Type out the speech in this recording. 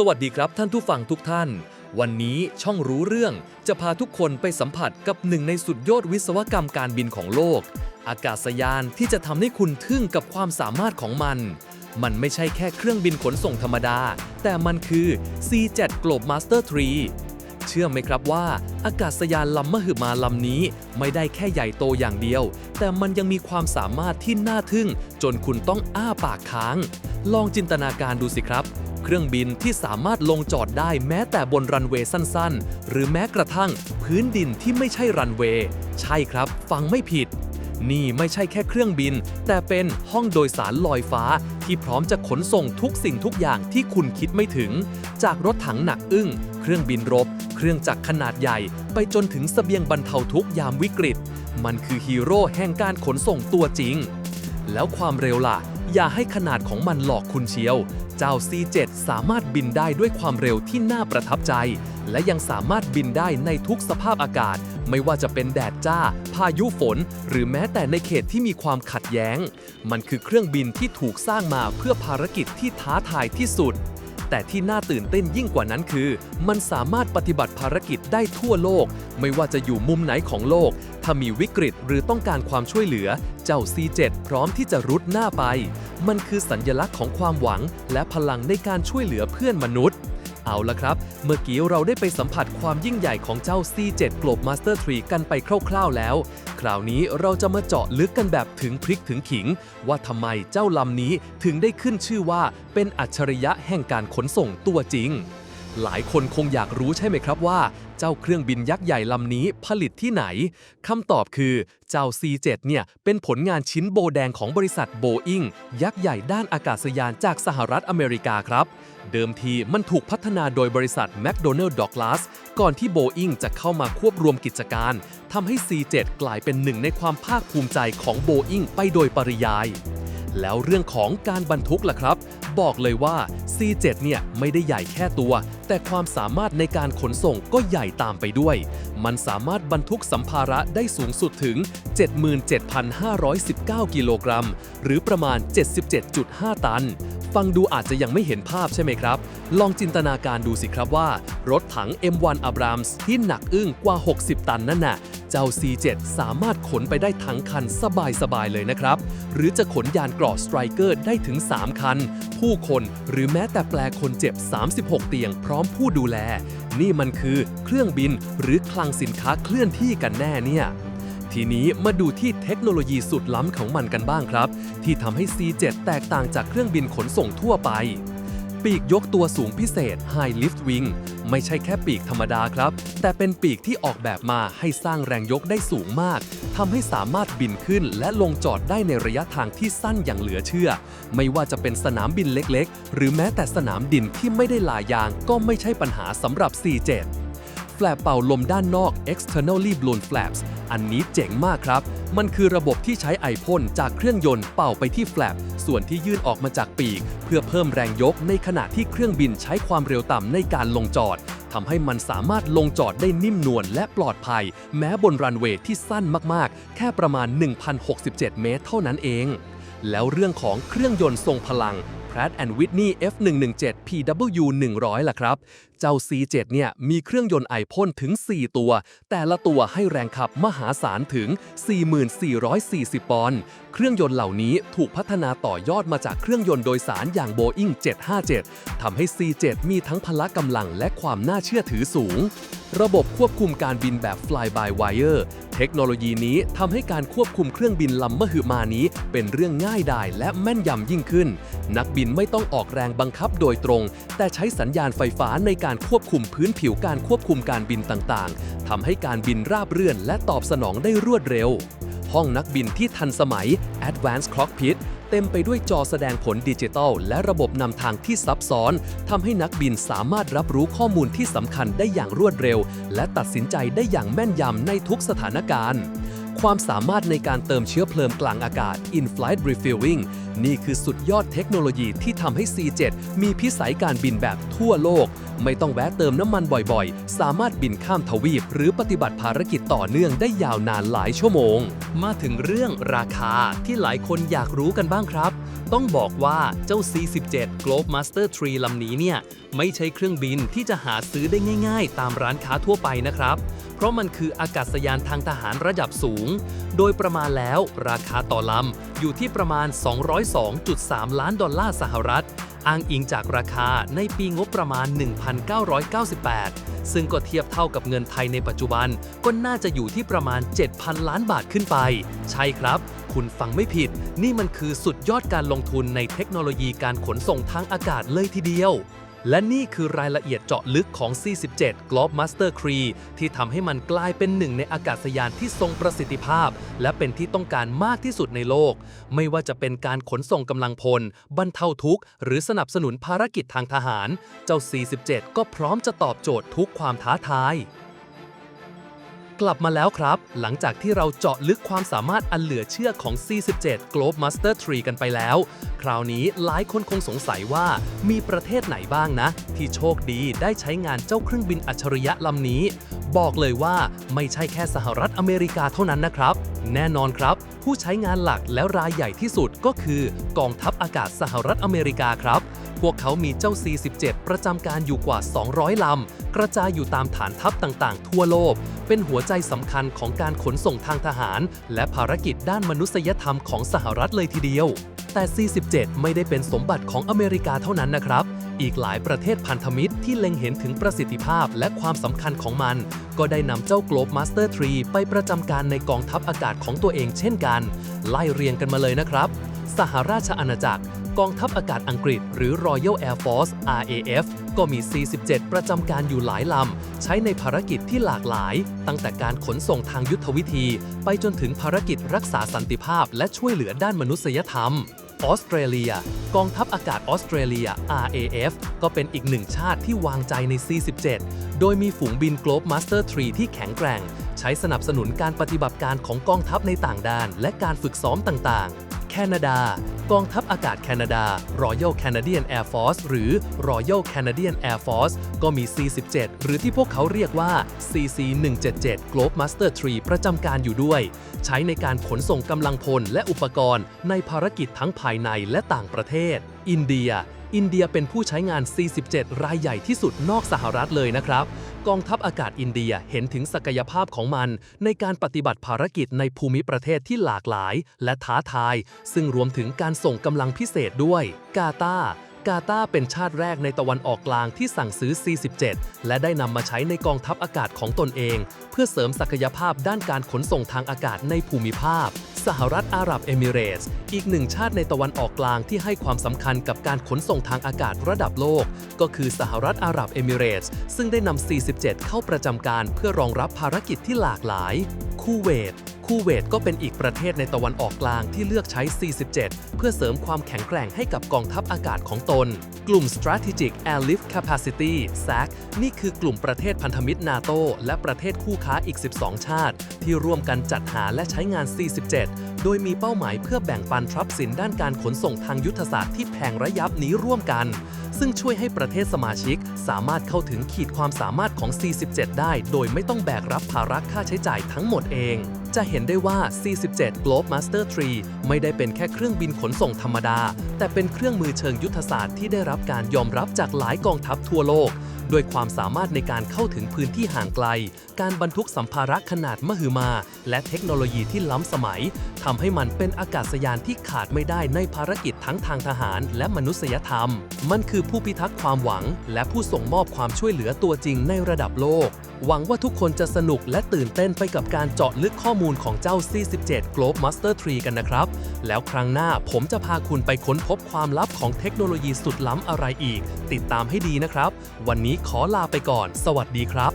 สวัสดีครับท่านผู้ฟังทุกท่าน วันนี้ช่องรู้เรื่องจะพาทุกคนไปสัมผัสกับหนึ่งในสุดยอดวิศวกรรมการบินของโลก อากาศยานที่จะทำให้คุณทึ่งกับความสามารถของมัน มันไม่ใช่แค่เครื่องบินขนส่งธรรมดา แต่มันคือ C7 Globemaster 3 เชื่อไหมครับว่า อากาศยานลำมหึมาลำนี้ ไม่ได้แค่ใหญ่โตอย่างเดียว แต่มันยังมีความสามารถที่น่าทึ่ง จนคุณต้องอ้าปากค้าง ลองจินตนาการดูสิครับ เครื่องบินที่สามารถลงจอดได้แม้แต่บนรันเวย์สั้นๆ หรือแม้กระทั่งพื้นดินที่ไม่ใช่รันเวย์ ใช่ครับ ฟังไม่ผิด นี่ไม่ใช่แค่เครื่องบิน แต่เป็นห้องโดยสารลอยฟ้าที่พร้อมจะขนส่งทุกสิ่งทุกอย่างที่คุณคิดไม่ถึง จากรถถังหนักอึ้ง เครื่องบินรบ เครื่องจักรขนาดใหญ่ ไปจนถึงเสบียงบรรเทาทุกยามวิกฤต มันคือฮีโร่แห่งการขนส่งตัวจริง แล้วความเร็วล่ะ อย่าให้ขนาดของมันหลอกคุณเชียว เจ้า C7 สามารถบินได้ด้วยความเร็วที่น่าประทับใจ และยังสามารถบินได้ในทุกสภาพอากาศ ไม่ว่าจะเป็นแดดจ้า พายุฝน หรือแม้แต่ในเขตที่มีความขัดแย้ง มันคือเครื่องบินที่ถูกสร้างมาเพื่อภารกิจที่ท้าทายที่สุดแต่ที่น่าตื่นเต้นยิ่งกว่านั้นคือ มันสามารถปฏิบัติภารกิจได้ทั่วโลก ไม่ว่าจะอยู่มุมไหนของโลก ถ้ามีวิกฤตหรือต้องการความช่วยเหลือ เจ้า C7 พร้อมที่จะรุดหน้าไป มันคือสัญญลักษณ์ของความหวัง และพลังในการช่วยเหลือเพื่อนมนุษย์ เอาละครับ เมื่อกี้เราได้ไปสัมผัสความยิ่งใหญ่ของเจ้า C7 Globe Master 3 กันไปคร่าวๆแล้ว คราวนี้เราจะมาเจาะลึกกันแบบถึงพริกถึงขิง ว่าทำไมเจ้าลำนี้ถึงได้ขึ้นชื่อว่าเป็นอัจฉริยะแห่งการขนส่งตัวจริง หลายคนคงอยากรู้ใช่ไหมครับว่า เจ้าเครื่องบินยักษ์ใหญ่ลำนี้ผลิตที่ไหนคำตอบคือเจ้า C7 เนี่ยเป็นผลงานชิ้นโบแดงของบริษัทโบอิงยักษ์ใหญ่ด้านอากาศยานจากสหรัฐอเมริกาครับ เดิมทีมันถูกพัฒนาโดยบริษัท McDonnell Douglas ก่อนที่โบอิงจะเข้ามาควบรวมกิจการทำให้ C7 กลายเป็นหนึ่งในความภาคภูมิใจของโบอิงไปโดยปริยายแล้วเรื่องของการบรรทุกล่ะครับ บอกเลยว่า C7 เนี่ยไม่ได้ใหญ่แค่ตัว แต่ความสามารถในการขนส่งก็ใหญ่ตามไปด้วย มันสามารถบรรทุกสัมภาระได้สูงสุดถึง 77,519 กิโลกรัม หรือประมาณ 77.5 ตัน ฟังดูอาจจะยังไม่เห็นภาพใช่ไหมครับ ลองจินตนาการดูสิครับว่า รถถัง M1 Abrams ที่หนักอึ้งกว่า 60 ตันนั่นน่ะ เจ้า C7 สามารถขนไปได้ทั้งคันสบายๆเลยนะครับ หรือจะขนยานเกราะสไตรเกอร์ได้ถึง 3 คัน ผู้คนหรือแม้แต่แปลคนเจ็บ 36 เตียงพร้อมผู้ดูแล นี่มันคือเครื่องบินหรือคลังสินค้าเคลื่อนที่กันแน่เนี่ยทีนี้มาดูที่เทคโนโลยีสุดล้ำของมันกันบ้างครับ ที่ทำให้ C7 แตกต่างจากเครื่องบินขนส่งทั่วไป ปีกยกตัวสูงพิเศษ High Lift Wing ไม่ใช่แค่ปีกธรรมดาครับ แต่เป็นปีกที่ออกแบบมาให้สร้างแรงยกได้สูงมากทำให้สามารถบินขึ้นและลงจอดได้ในระยะทางที่สั้นอย่างเหลือเชื่อ ไม่ว่าจะเป็นสนามบินเล็กๆ หรือแม้แต่สนามดินที่ไม่ได้ลายางก็ไม่ใช่ปัญหาสำหรับ C7 แฟลปเป่าลมด้านนอก externally blown flaps อันนี้เจ๋งมากครับ มันคือระบบที่ใช้ไอพ่นจากเครื่องยนต์เป่าไปที่แฟลป ส่วนที่ยื่นออกมาจากปีก เพื่อเพิ่มแรงยกในขณะที่เครื่องบินใช้ความเร็วต่ำในการลงจอดทำให้มันสามารถลงจอดได้นิ่มนวลและปลอดภัย แม้บนรันเวย์ที่สั้นมากๆ แค่ประมาณ 1,067 เมตรเท่านั้นเอง แล้วเรื่องของเครื่องยนต์ทรงพลัง Pratt Whitney F117 PW 100 ล่ะครับเจ้า C7 เนี่ยมีเครื่องยนต์ไอพ่นถึง 4 ตัว แต่ละตัวให้แรงขับมหาศาลถึง 4440 ปอนด์ เครื่องยนต์เหล่านี้ถูกพัฒนาต่อยอดมาจากเครื่องยนต์โดยสารอย่าง Boeing 757 ทำให้ C7 มีทั้งพละกำลังและความน่าเชื่อถือสูง ระบบควบคุมการบินแบบ Fly by Wire เทคโนโลยีนี้ทำให้การควบคุมเครื่องบินลำมหึมานี้ เป็นเรื่องง่ายดายและแม่นยำยิ่งขึ้น นักบินไม่ต้องออกแรงบังคับโดยตรง แต่ใช้สัญญาณไฟฟ้าในการการควบคุมพื้นผิวการควบคุมการบินต่างๆทำให้การบินราบเรื่อนและตอบสนองได้รวดเร็ว ห้องนักบินที่ทันสมัย Advanced Cockpit เต็มไปด้วยจอแสดงผลดิจิทัล และระบบนำทางที่ซับซ้อนทำให้นักบินสามารถรับรู้ข้อมูลที่สำคัญได้อย่างรวดเร็ว และตัดสินใจได้อย่างแม่นยำในทุกสถานการณ์ ความสามารถในการเติมเชื้อเพลิงกลางอากาศ In-flight refueling นี่คือสุดยอดเทคโนโลยีที่ทำให้ C7 มีพิสัยการบินแบบทั่วโลก ไม่ต้องแวะเติมน้ำมันบ่อยๆ สามารถบินข้ามทวีป หรือปฏิบัติภารกิจต่อเนื่องได้ยาวนานหลายชั่วโมง มาถึงเรื่องราคาที่หลายคนอยากรู้กันบ้างครับ ต้องบอกว่าเจ้า C17 Globe Master 3ลำนี้เนี่ย ไม่ใช่เครื่องบินที่จะหาซื้อได้ง่าย ๆ ตามร้านค้าทั่วไปนะครับ เพราะมันคืออากาศยานทางทหารระดับสูง โดยประมาณแล้วราคาต่อลำอยู่ที่ประมาณ 202.3 ล้านดอลลาร์สหรัฐ อ้างอิงจากราคาในปีงบประมาณ 1,998 ซึ่งก็เทียบเท่ากับเงินไทยในปัจจุบัน ก็น่าจะอยู่ที่ประมาณ 7,000 ล้านบาทขึ้นไป ใช่ครับ คุณฟังไม่ผิด นี่มันคือสุดยอดการลงทุนในเทคโนโลยีการขนส่งทางอากาศเลยทีเดียว และนี่คือรายละเอียดเจาะลึกของ 47 Globe Master Cree ที่ทำให้มันกลายเป็นหนึ่งในอากาศยานที่ทรงประสิทธิภาพ และเป็นที่ต้องการมากที่สุดในโลก ไม่ว่าจะเป็นการขนส่งกำลังพล บรรเทาทุกข์ หรือสนับสนุนภารกิจทางทหาร เจ้า 47 ก็พร้อมจะตอบโจทย์ทุกความท้าทาย กลับมาแล้วครับ หลังจากที่เราเจาะลึกความสามารถอันเหลือเชื่อของ C17 Globe Master 3กันไปแล้ว คราวนี้หลายคนคงสงสัยว่ามีประเทศไหนบ้างนะ ที่โชคดีได้ใช้งานเจ้าเครื่องบินอัจฉริยะลำนี้ บอกเลยว่าไม่ใช่แค่สหรัฐอเมริกาเท่านั้นนะครับ แน่นอนครับ ผู้ใช้งานหลักและรายใหญ่ที่สุดก็คือ กองทัพอากาศสหรัฐอเมริกาครับ พวกเขามีเจ้า C17 ประจำการอยู่กว่า 200 ลำ กระจายอยู่ตามฐานทัพต่างๆ ทั่วโลก เป็นหัวใจสำคัญของการขนส่งทางทหาร และภารกิจด้านมนุษยธรรมของสหรัฐเลยทีเดียว แต่ C17 ไม่ได้เป็นสมบัติของอเมริกาเท่านั้นนะครับ อีกหลายประเทศพันธมิตรที่เล็งเห็นถึงประสิทธิภาพและความสำคัญของมัน ก็ได้นำเจ้า Globe Master 3 ไปประจำการในกองทัพอากาศของตัวเองเช่นกัน ไล่เรียงกันมาเลยนะครับ สหราชอาณาจักร กองทัพอากาศอังกฤษ หรือ Royal Air Force RAF ก็มี C17 ประจำการอยู่หลายลำ ใช้ในภารกิจที่หลากหลาย ตั้งแต่การขนส่งทางยุทธวิธี ไปจนถึงภารกิจรักษาสันติภาพ และช่วยเหลือด้านมนุษยธรรมออสเตรเลีย กองทัพอากาศออสเตรเลีย RAF ก็เป็นอีกหนึ่งชาติที่วางใจใน C17 โดยมีฝูงบิน Globe Master 3 ที่แข็งแกร่ง ใช้สนับสนุนการปฏิบัติการของกองทัพในต่างแดนและการฝึกซ้อมต่างๆ แคนาดา กองทัพอากาศแคนาดา Royal Canadian Air Force หรือ Royal Canadian Air Force ก็มี C17 หรือที่พวกเขาเรียกว่า CC177 Globe Master 3 ประจำการอยู่ด้วย ใช้ในการขนส่งกำลังพลและอุปกรณ์ในภารกิจทั้งภายในและต่างประเทศ อินเดีย อินเดียเป็นผู้ใช้งาน 47 รายใหญ่ที่สุดนอกสหรัฐเลยนะครับ กองทัพอากาศอินเดียเห็นถึงศักยภาพของมัน ในการปฏิบัติภารกิจในภูมิประเทศที่หลากหลาย และท้าทาย ซึ่งรวมถึงการส่งกำลังพิเศษด้วย กาตา กาตาร์เป็นชาติแรกในตะวันออกกลางที่สั่งซื้อ C17 และได้นำมาใช้ในกองทัพอากาศของตนเอง เพื่อเสริมศักยภาพด้านการขนส่งทางอากาศในภูมิภาค สหรัฐอาหรับเอมิเรตส์ อีกหนึ่งชาติในตะวันออกกลางที่ให้ความสำคัญกับการขนส่งทางอากาศระดับโลก ก็คือสหรัฐอาหรับเอมิเรตส์ ซึ่งได้นำ C17 เข้าประจำการเพื่อรองรับภารกิจที่หลากหลาย คูเวต คูเวตก็เป็นอีกประเทศในตะวันออกกลางที่เลือกใช้ C17 เพื่อเสริมความแข็งแกร่งให้กับกองทัพอากาศของตน กลุ่ม Strategic Airlift Capacity SAC นี่คือกลุ่มประเทศพันธมิตรนาโตและประเทศคู่ค้าอีก 12 ชาติ ที่ร่วมกันจัดหาและใช้งาน C17 โดยมีเป้าหมายเพื่อแบ่งปันทรัพย์สินด้านการขนส่งทางยุทธศาสตร์ที่แพงระยับนี้ร่วมกัน ซึ่งช่วยให้ประเทศสมาชิก สามารถเข้าถึงขีดความสามารถของ C17 ได้ โดยไม่ต้องแบกรับภาระค่าใช้จ่ายทั้งหมดเอง จะเห็นได้ว่า 47 Globe Master 3 ไม่ได้เป็นแค่เครื่องบินขนส่งธรรมดา แต่เป็นเครื่องมือเชิงยุทธศาสตร์ที่ได้รับการยอมรับจากหลายกองทัพทั่วโลก ด้วยความสามารถในการเข้าถึงพื้นที่ห่างไกล การบรรทุกสัมภาระขนาดมหึมา และเทคโนโลยีที่ล้ำสมัย ทำให้มันเป็นอากาศยานที่ขาดไม่ได้ในภารกิจทั้งทางทหารและมนุษยธรรม มันคือผู้พิทักษ์ความหวัง และผู้ส่งมอบความช่วยเหลือตัวจริงในระดับโลก หวังว่าทุกคนจะสนุกและตื่นเต้นไปกับการเจาะลึกข้อมูลของเจ้า C17 Globe Master 3 กันนะครับ แล้วครั้งหน้าผมจะพาคุณไปค้นพบความลับของเทคโนโลยีสุดล้ำอะไรอีก ติดตามให้ดีนะครับ วันนี้ขอลาไปก่อน สวัสดีครับ